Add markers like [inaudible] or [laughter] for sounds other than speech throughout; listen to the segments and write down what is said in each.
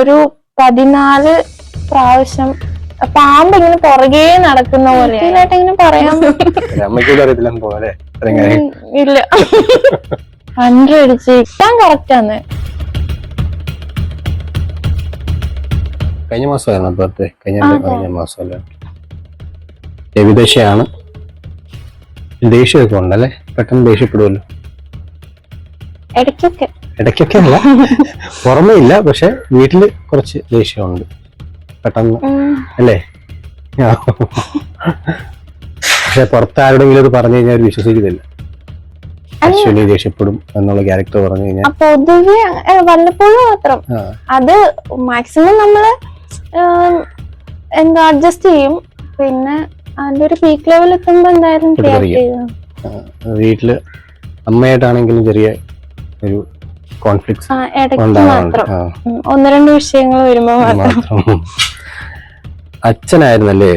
ഒരു പതിനാല് പ്രാവശ്യം. പാമ്പ് ഇങ്ങനെ പുറകെ നടക്കുന്ന പോലെ. ഇങ്ങനെ പറയാൻ ഇല്ല. ഇല്ല കണ്ടടിച്ച് ഇട്ടാൻ കറക്റ്റ് ആണ്. കഴിഞ്ഞ മാസമായിരുന്നു ബർത്ത്ഡേ കഴിഞ്ഞ മാസമല്ലേ? രവിദശയാണ് ദേഷ്യമൊക്കെ ഉണ്ടല്ലേ? പെട്ടെന്ന് ദേഷ്യപ്പെടുമല്ലോ ഇടയ്ക്കൊക്കെ. ഇടയ്ക്കൊക്കെ അല്ല പുറമേ ഇല്ല പക്ഷെ വീട്ടിൽ കുറച്ച് ദേഷ്യമുണ്ട്. പെട്ടെന്ന്. അല്ലേ? പക്ഷെ പക്ഷെ പുറത്താരോടെങ്കിലും അത് പറഞ്ഞു കഴിഞ്ഞാൽ അവർ വിശ്വസിക്കുന്നില്ല അശ്വിനി ദേഷ്യപ്പെടും എന്നുള്ള ക്യാരക്ടർ പറഞ്ഞു കഴിഞ്ഞാൽ. പൊതുവെ വല്ലപ്പോഴും മാത്രം. അത് മാക്സിമം നമ്മൾ എന്താ അഡ്ജസ്റ്റ് ചെയ്യും. പിന്നെ അതിന്റെ ഒരു പീക്ക് ലെവൽ എത്തുമ്പോ എന്തായാലും വീട്ടിൽ അമ്മയായിട്ടാണെങ്കിലും ചെറിയ ഒരു കോൺഫ്ലിക്ട്സ് ഇടയ്ക്ക് മാത്രം. ഒന്ന് രണ്ട് വിഷയങ്ങൾ വരുമ്പോ മാത്രം. അച്ഛനായിരുന്നല്ലേ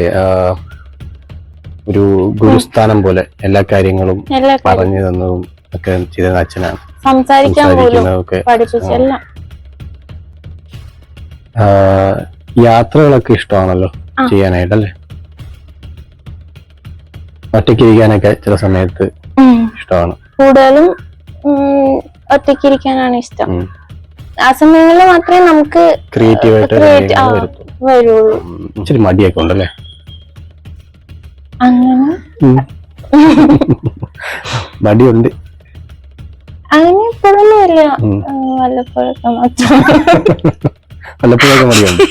ഒരു ഗുരുസ്ഥാനം പോലെ എല്ലാ കാര്യങ്ങളും പറഞ്ഞു തന്നതും ഒക്കെ ചെയ്തത് അച്ഛനാണ്. സംസാരിക്കാൻ പോലും സംസാരിക്കുന്നതൊക്കെ. പഠിപ്പിച്ചു എല്ലാം. യാത്രകളൊക്കെ ഇഷ്ടമാണല്ലോ. ചെയ്യാനായിട്ടല്ലേ? ഒറ്റയ്ക്ക് ഇരിക്കാനൊക്കെ ചില സമയത്ത് ഇഷ്ടമാണ്. കൂടുതലും ഉം, ഒറ്റയ്ക്കിരിക്കാനാണ് ഇഷ്ടം. ആ സമയങ്ങളിൽ മാത്രമേ നമുക്ക് ക്രിയേറ്റീവായിട്ട് വരുള്ളൂ. ഇച്ചിരി മടിയൊക്കെ ഉണ്ടല്ലേ? അങ്ങനെ? മടിയുണ്ട്. അങ്ങനെ ഇപ്പോഴൊന്നും ഇല്ല ഉം. ഉം, വല്ലപ്പോഴൊക്കെ മാത്രം. [laughs] വല്ലപ്പോഴൊക്കെ മടിയുണ്ട്.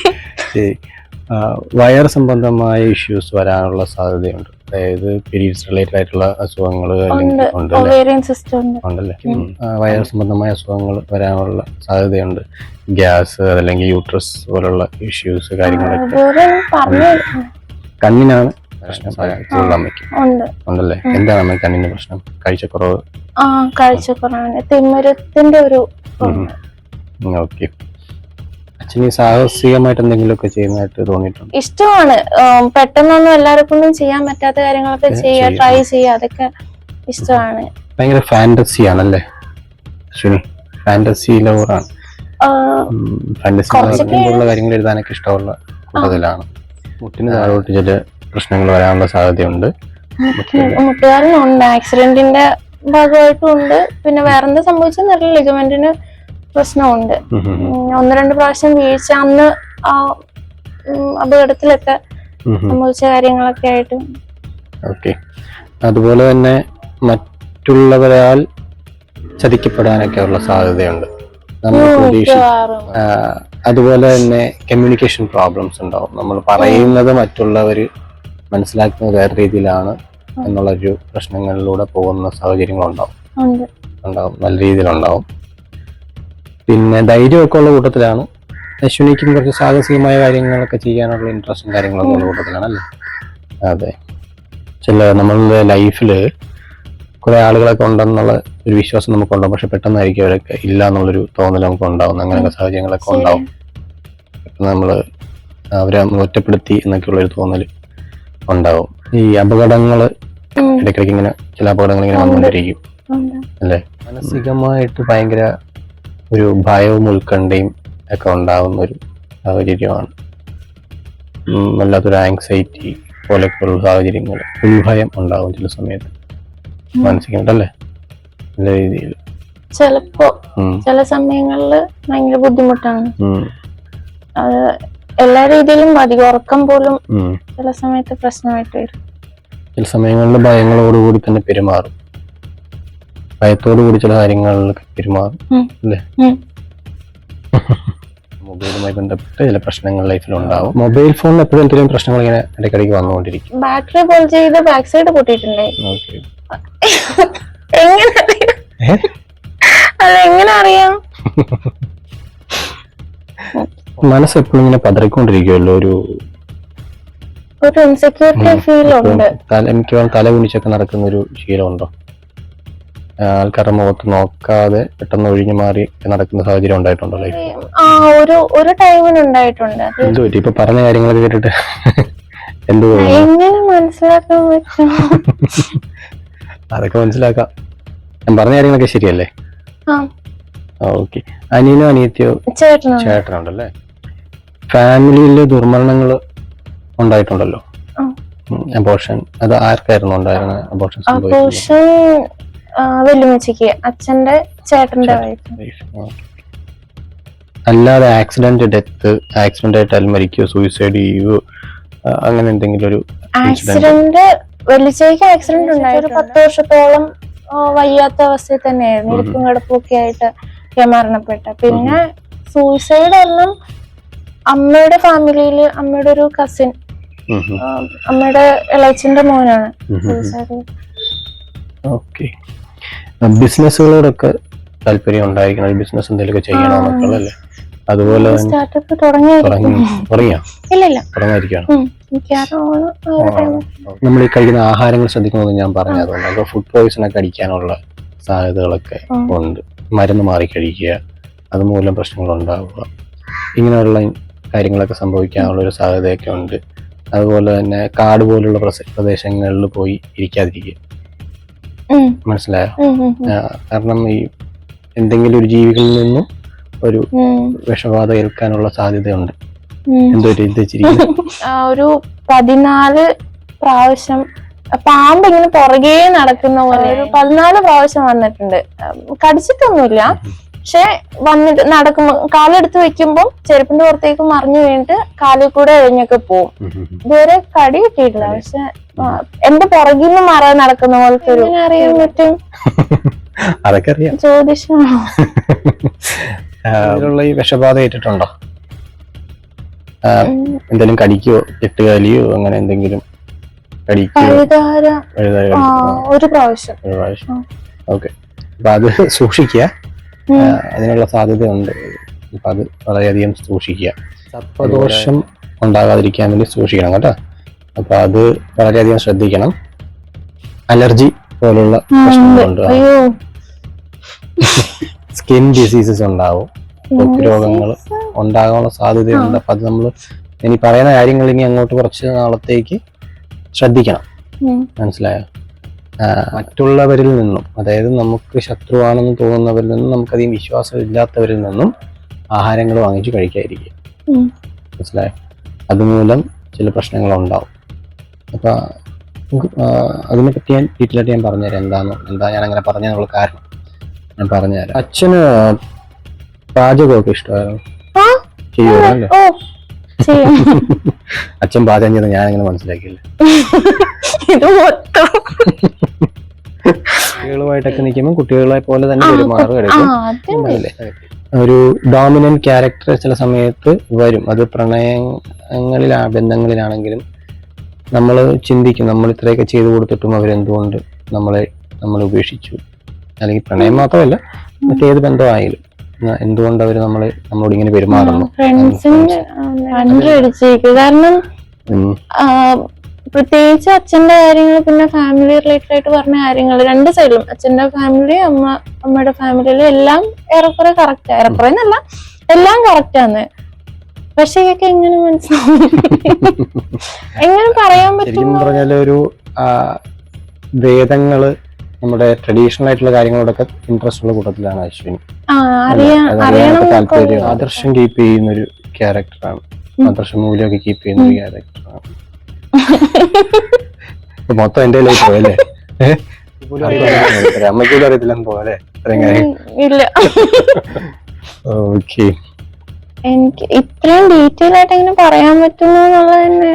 വയർ സംബന്ധമായ ഇഷ്യൂസ് വരാനുള്ള സാധ്യതയുണ്ട്. അതായത് പീരീഡ്സ് റിലേറ്റഡ് ആയിട്ടുള്ള അസുഖങ്ങൾ ഉണ്ട്. ഉണ്ടല്ലേ? സിസ്റ്റം ഉണ്ടല്ലേ? വയർ സംബന്ധമായ അസുഖങ്ങൾ വരാനുള്ള സാധ്യതയുണ്ട്. ഗ്യാസ് അതല്ലെങ്കിൽ യൂട്രസ് പോലുള്ള ഇഷ്യൂസ് കാര്യങ്ങളൊക്കെ. കണ്ണിനാണ് പ്രശ്നം. അമ്മയ്ക്ക്. ഉണ്ട്. ഉണ്ടല്ലേ? എന്താണ് അമ്മ കണ്ണിന് പ്രശ്നം? കാഴ്ചക്കുറവ്? ആ കാഴ്ചക്കുറവിന് തിമിരത്തിന്റെ ഒരു. ഓക്കെ. അച്ഛന് ഈ സാഹസികമായിട്ട് എന്തെങ്കിലുമൊക്കെ ചെയ്യുന്നതായിട്ട് തോന്നിയിട്ടുണ്ട്. ഇഷ്ടമാണ്. പെട്ടെന്നൊന്നും എല്ലാവർക്കൊന്നും കൊണ്ടും ചെയ്യാൻ പറ്റാത്ത കാര്യങ്ങളൊക്കെ ചെയ്യുക ട്രൈ ചെയ്യുക അതൊക്കെ ഇഷ്ടമാണ്. ഭയങ്കര ഫാന്റസി ആണല്ലേ അശ്വിനി ഫാന്റസി ലവറാണ് ഫാന്റസി പോലുള്ള കാര്യങ്ങൾ എഴുതാനൊക്കെ ഇഷ്ടമുള്ള കൂടുതലാണ് മുട്ടിന് താഴോട്ട് ചില പ്രശ്നങ്ങൾ വരാനുള്ള സാധ്യതയുണ്ട്. മുട്ടുകാരനുണ്ട് ആക്സിഡന്റിന്റെ ഭാഗമായിട്ടും ഉണ്ട്. പിന്നെ വേറെന്താ സംഭവിച്ചെന്നറിയില്ല ലിഗമെന്റിന് പ്രശ്നമുണ്ട്. ഒന്ന് രണ്ട് പ്രാവശ്യം വീഴ്ച അന്ന് ആ അപകടത്തിലൊക്കെ. സംഭവിച്ച കാര്യങ്ങളൊക്കെ ആയിട്ട്. ഓക്കെ. അതുപോലെ തന്നെ മറ്റുള്ളവരാൽ ചതിക്കപ്പെടാനൊക്കെ ഉള്ള സാധ്യതയുണ്ട്. നമ്മൾ പ്രതീക്ഷ അതുപോലെ തന്നെ കമ്മ്യൂണിക്കേഷൻ പ്രോബ്ലംസ് ഉണ്ടാവും. നമ്മൾ പറയുന്നത് മറ്റുള്ളവർ മനസ്സിലാക്കുന്നത് വേറെ രീതിയിലാണ് എന്നുള്ളൊരു പ്രശ്നങ്ങളിലൂടെ പോകുന്ന സാഹചര്യങ്ങളുണ്ടാവും. ഉണ്ട്. ഉണ്ടാവും. നല്ല രീതിയിലുണ്ടാവും. പിന്നെ ധൈര്യമൊക്കെ ഉള്ള കൂട്ടത്തിലാണ്. അശ്വിനിക്കും കുറച്ച് സാഹസികമായ കാര്യങ്ങളൊക്കെ ചെയ്യാനുള്ള ഇൻട്രസ്റ്റും കാര്യങ്ങളൊക്കെ ഉള്ള കൂട്ടത്തിലാണ് അല്ലേ? അതെ. ചില നമ്മളുടെ ലൈഫിൽ കുറെ ആളുകളൊക്കെ ഉണ്ടെന്നുള്ള ഒരു വിശ്വാസം നമുക്കുണ്ടാവും. പക്ഷെ പെട്ടെന്നായിരിക്കും അവരൊക്കെ ഇല്ല എന്നുള്ളൊരു തോന്നൽ നമുക്ക് ഉണ്ടാവും അങ്ങനെയൊക്കെ സാഹചര്യങ്ങളൊക്കെ ഉണ്ടാവും. നമ്മൾ അവരെ നമ്മൾ ഒറ്റപ്പെടുത്തി എന്നൊക്കെയുള്ളൊരു തോന്നൽ ഉണ്ടാവും. ഈ അപകടങ്ങൾ ഇടയ്ക്കിടയ്ക്ക് ഇങ്ങനെ ചില അപകടങ്ങൾ ഇങ്ങനെ വന്നുകൊണ്ടിരിക്കും. അല്ലേ? മാനസികമായിട്ട് ഭയങ്കര ഒരു ഭയവും ഉത്കണ്ഠയും ഒക്കെ ഉണ്ടാകുന്ന ഒരു സാഹചര്യമാണ്. നല്ലാത്തൊരു വല്ലാത്തൊരു ആങ്സൈറ്റി പോലെയൊക്കെയുള്ള സാഹചര്യങ്ങൾ ഉൾഭയം ഉണ്ടാകും ചില സമയത്ത്. മാനസികമായിട്ടല്ലേ? നല്ല രീതിയിൽ. ചിലപ്പോ ചില സമയങ്ങളിൽ ഭയങ്കര ബുദ്ധിമുട്ടാണ്. അത് എല്ലാ രീതിയിലും അധികം ഉറക്കം പോലും ചില സമയത്ത് പ്രശ്നമായിട്ട് വരും. ചില സമയങ്ങളിൽ ഭയങ്ങളോടുകൂടി തന്നെ പെരുമാറും. ഭയത്തോടു കൂടി ചില കാര്യങ്ങളിലൊക്കെ പെരുമാറും അല്ലേ? മൊബൈലുമായി ബന്ധപ്പെട്ട് ചില പ്രശ്നങ്ങൾ ലൈഫിൽ ഉണ്ടാവും മൊബൈൽ ഫോണിൽ എപ്പോഴും എന്തെങ്കിലും പ്രശ്നങ്ങൾ ഇങ്ങനെ ഇടയ്ക്കിടയ്ക്ക് വന്നുകൊണ്ടിരിക്കും. ബാറ്ററി പോൾ ചെയ്ത് ബാക്ക് സൈഡ് പൊട്ടിയിട്ടുണ്ട്. എങ്ങനെ അറിയാം അതെങ്ങനെ അറിയാം മനസ്സ് എപ്പോഴും ഇങ്ങനെ പതറിക്കൊണ്ടിരിക്കുമല്ലോ ഒരു ഒരു ഇൻസെക്യൂരിറ്റി ഫീൽ ഉണ്ട്. തല എനിക്ക് തോന്നുന്നു തല കുണിച്ചൊക്കെ നടക്കുന്ന ഒരു ശീലം ആ, ആൾക്കാരുടെ മുഖത്ത് നോക്കാതെ പെട്ടെന്ന് ഒഴിഞ്ഞു മാറി നടക്കുന്ന സാഹചര്യം ഉണ്ടായിട്ടുണ്ടോ ലൈഫ് ആ ഒരു ഒരു ടൈമിന് ഉണ്ടായിട്ടുണ്ട്. അത് എന്ത് പറ്റി? ഇപ്പൊ പറഞ്ഞ കാര്യങ്ങളൊക്കെ കേട്ടിട്ട് എന്ത് തോന്നുന്നു? എങ്ങനെ മനസ്സിലാക്കാൻ പറ്റും? അതൊക്കെ മനസ്സിലാക്കാം. ഞാൻ പറഞ്ഞ കാര്യങ്ങളൊക്കെ ശരിയല്ലേ? ആ. ഓക്കെ. അനിയനോ അനിയത്തിയോ? ചേട്ടനാണ് ചേട്ടനുണ്ടല്ലേ? ഫാമിലിയിൽ ദുർമരണങ്ങൾ ഉണ്ടായിട്ടുണ്ടല്ലോ? ആ. അബോഷൻ അത് ആർക്കായിരുന്നു ഉണ്ടായിരുന്നത്? അബോർഷൻ സംഭവിച്ചത് അപ്പോഷൻ വെല്ലുമിച്ചയ്ക്ക് അച്ഛന്റെ ചേട്ടന്റെ വൈഫ് അല്ലാതെ ആക്സിഡന്റ് ഡെത്ത് ആക്സിഡന്റ് ആയിട്ട് മരിക്കുകയോ സൂയിസൈഡ് ചെയ്യുകയോ അങ്ങനെ എന്തെങ്കിലും ഒരു ആക്സിഡന്റ് വെള്ളിച്ചയ്ക്ക് ആക്സിഡന്റ് ഉണ്ടായി ഒരു പത്ത് വർഷത്തോളം വയ്യാത്ത അവസ്ഥയിൽ തന്നെയായിരുന്നു. ഉം. കിടപ്പും ഒക്കെ ആയിട്ട് മരണപ്പെട്ട. പിന്നെ സൂയിസൈഡ് എല്ലാം അമ്മയുടെ ഫാമിലിയിൽ അമ്മയുടെ ഒരു കസിൻ. അമ്മയുടെ ഇളച്ചിന്റെ മോനാണ്. സൂയിസൈഡ് ഓക്കെ ബിസിനസ്സുകളോടൊക്കെ താല്പര്യം ഉണ്ടായിരിക്കണം ബിസിനസ് എന്തെങ്കിലുമൊക്കെ ചെയ്യണമെന്നൊക്കെ അല്ലേ അതുപോലെ സ്റ്റാർട്ടപ്പ്. നമ്മൾ ഈ കഴിക്കുന്ന ആഹാരങ്ങൾ ശ്രദ്ധിക്കണമെന്ന് ഞാൻ പറഞ്ഞതുകൊണ്ട് അപ്പൊ അപ്പോൾ ഫുഡ് പോയിസൺ ഒക്കെ അടിക്കാനുള്ള സാധ്യതകളൊക്കെ ഉണ്ട്. മരുന്ന് മാറി കഴിക്കുക അതുമൂലം പ്രശ്നങ്ങൾ ഉണ്ടാവുക. ഇങ്ങനെയുള്ള കാര്യങ്ങളൊക്കെ സംഭവിക്കാനുള്ള ഒരു സാധ്യതയൊക്കെ ഉണ്ട്. അതുപോലെ തന്നെ കാട് പോലുള്ള പ്രദേശങ്ങളിൽ പോയി ഇരിക്കാതിരിക്കുക. മനസ്സിലായോ? കാരണം ഈ എന്തെങ്കിലും ഒരു ജീവികളിൽ നിന്നും ഒരു. വിഷബാധ ഏൽക്കാനുള്ള സാധ്യതയുണ്ട്. എന്തോ ഒരു പതിനാല് പ്രാവശ്യം പാമ്പ് ഇങ്ങനെ പുറകെ നടക്കുന്ന പോലെ ഒരു പതിനാല് പ്രാവശ്യം വന്നിട്ടുണ്ട്. കടിച്ചിട്ടൊന്നുമില്ല. പക്ഷെ വന്നിട്ട് നടക്കുമ്പോ കാലെടുത്ത് വെക്കുമ്പോ ചെരുപ്പിന്റെ പുറത്തേക്ക് മറിഞ്ഞു വീണിട്ട് കാലിൽ കൂടെ എഴിഞ്ഞൊക്കെ പോവും. ഇതുവരെ കടി കിട്ടിയിട്ടില്ല. പക്ഷെ എന്റെ പുറകിൽ നിന്ന് മറ നടക്കുന്ന പോലത്തെ ഒരു അറിയാൻ പറ്റും അതൊക്കെ അറിയാം. ജ്യോതിഷമാണോ. അതിലുള്ള [laughs] ഈ വിഷബാധ ഏറ്റിട്ടുണ്ടോ? എന്തെങ്കിലും കടിക്കോ എട്ടുകാലിയോ അങ്ങനെ എന്തെങ്കിലും ഒരു പ്രാവശ്യം. ഓക്കെ. അപ്പൊ അത് സൂക്ഷിക്കുക. അതിനുള്ള സാധ്യതയുണ്ട്. അപ്പൊ അത് വളരെയധികം സൂക്ഷിക്കുക. സർപ്പദോഷം ഉണ്ടാകാതിരിക്കാൻ വേണ്ടി സൂക്ഷിക്കണം കേട്ടോ. അപ്പൊ അത് വളരെയധികം ശ്രദ്ധിക്കണം. അലർജി പോലുള്ള പ്രശ്നങ്ങളുണ്ട്. [laughs] സ്കിൻ ഡിസീസസ് ഉണ്ടാവും. രോഗങ്ങൾ ഉണ്ടാകാനുള്ള സാധ്യതയുണ്ട്. അപ്പൊ അത് നമ്മൾ ഇനി പറയുന്ന കാര്യങ്ങൾ ഇനി അങ്ങോട്ട് കുറച്ച് നാളത്തേക്ക് ശ്രദ്ധിക്കണം. മനസ്സിലായോ? മറ്റുള്ളവരിൽ നിന്നും അതായത് നമുക്ക് ശത്രുവാണെന്ന് തോന്നുന്നവരിൽ നിന്നും നമുക്കധികം വിശ്വാസം ഇല്ലാത്തവരിൽ നിന്നും ആഹാരങ്ങൾ വാങ്ങിച്ച് കഴിക്കാതിരിക്കുക. മനസ്സിലായോ? അതുമൂലം ചില പ്രശ്നങ്ങൾ ഉണ്ടാവും അപ്പൊ അതിനെ പറ്റി അതിനെപ്പറ്റി ഞാൻ ഡീറ്റെയിലായിട്ട് ഞാൻ പറഞ്ഞുതരാം എന്താന്ന്. എന്താ ഞാൻ അങ്ങനെ പറഞ്ഞതിനുള്ള കാരണം ഞാൻ പറഞ്ഞുതരാം. അച്ഛന് പാചകമൊക്കെ ഇഷ്ടമായിരുന്നു. ചെയ്യുമല്ലേ [laughs] അച്ഛൻ പാചകം ചെയ്ത് ഞാൻ അങ്ങനെ മനസ്സിലാക്കിയില്ല. [laughs] ഇത് മൊത്തം. കുട്ടികളുമായിട്ടൊക്കെ നിൽക്കുമ്പോൾ കുട്ടികളെ പോലെ തന്നെ പെരുമാറും ഒരു ഡോമിനന്റ് ക്യാരക്ടർ ചില സമയത്ത് വരും. അത് പ്രണയങ്ങളിലാ ബന്ധങ്ങളിലാണെങ്കിലും നമ്മൾ ചിന്തിക്കും. നമ്മൾ ഇത്രയൊക്കെ ചെയ്തു കൊടുത്തിട്ടും അവരെന്തുകൊണ്ട് നമ്മളെ നമ്മൾ ഉപേക്ഷിച്ചു? അല്ലെങ്കിൽ പ്രണയം മാത്രമല്ല മറ്റേത് ബന്ധമായാലും. എന്തുകൊണ്ട് അവർ നമ്മളെ നമ്മളോട് ഇങ്ങനെ പെരുമാറുന്നു? കാരണം പ്രത്യേകിച്ച് അച്ഛന്റെ കാര്യങ്ങൾ പിന്നെ ഫാമിലി റിലേറ്റഡ് ആയിട്ട് പറഞ്ഞ കാര്യങ്ങൾ. രണ്ട് സൈഡിലും അച്ഛന്റെ ഫാമിലി അമ്മ അമ്മയുടെ ഫാമിലിയിലും എല്ലാം ഏറെക്കുറെ കറക്റ്റ് ഏറെക്കുറെ എന്നല്ല എല്ലാം കറക്റ്റ് ആണ്. പക്ഷെ ഇതൊക്കെ എങ്ങനെ മനസ്സിലാവും? എങ്ങനെ പറയാൻ പറ്റും പറഞ്ഞാൽ ഒരു വേദങ്ങൾ നമ്മുടെ ട്രഡീഷണൽ ആയിട്ടുള്ള കാര്യങ്ങളോടൊക്കെ ഇൻട്രസ്റ്റ് ഉള്ള കൂട്ടത്തിലാണ് അശ്വിനി ആദർശം കീപ്പ് ചെയ്യുന്ന ഒരു ക്യാരക്ടറാണ്. ആദർശ മൂല്യമൊക്കെ കീപ്പ് ചെയ്യുന്ന ഒരു ക്യാരക്ടറാണ് മൊത്തം എന്റെ ലൈഫ് പോയല്ലേ? അറിയത്തില്ലെന്ന് പോലെ ഇല്ല. ഓക്കെ. എനിക്ക് ഇത്രയും ഡീറ്റെയിൽ ആയിട്ട് എങ്ങനെ പറയാൻ പറ്റുന്നു എന്നുള്ളത് തന്നെ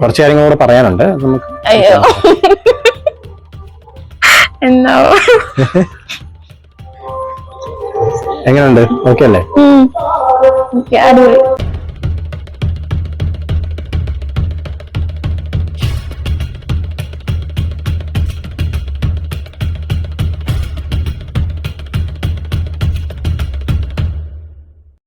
കുറച്ച് കാര്യങ്ങളൂടെ പറയാനുണ്ട്. നമുക്ക് അയ്യോ. എന്താ? എങ്ങനെയുണ്ട്? ഓക്കെ അല്ലേ? ഓക്കേ, അടിപൊളി.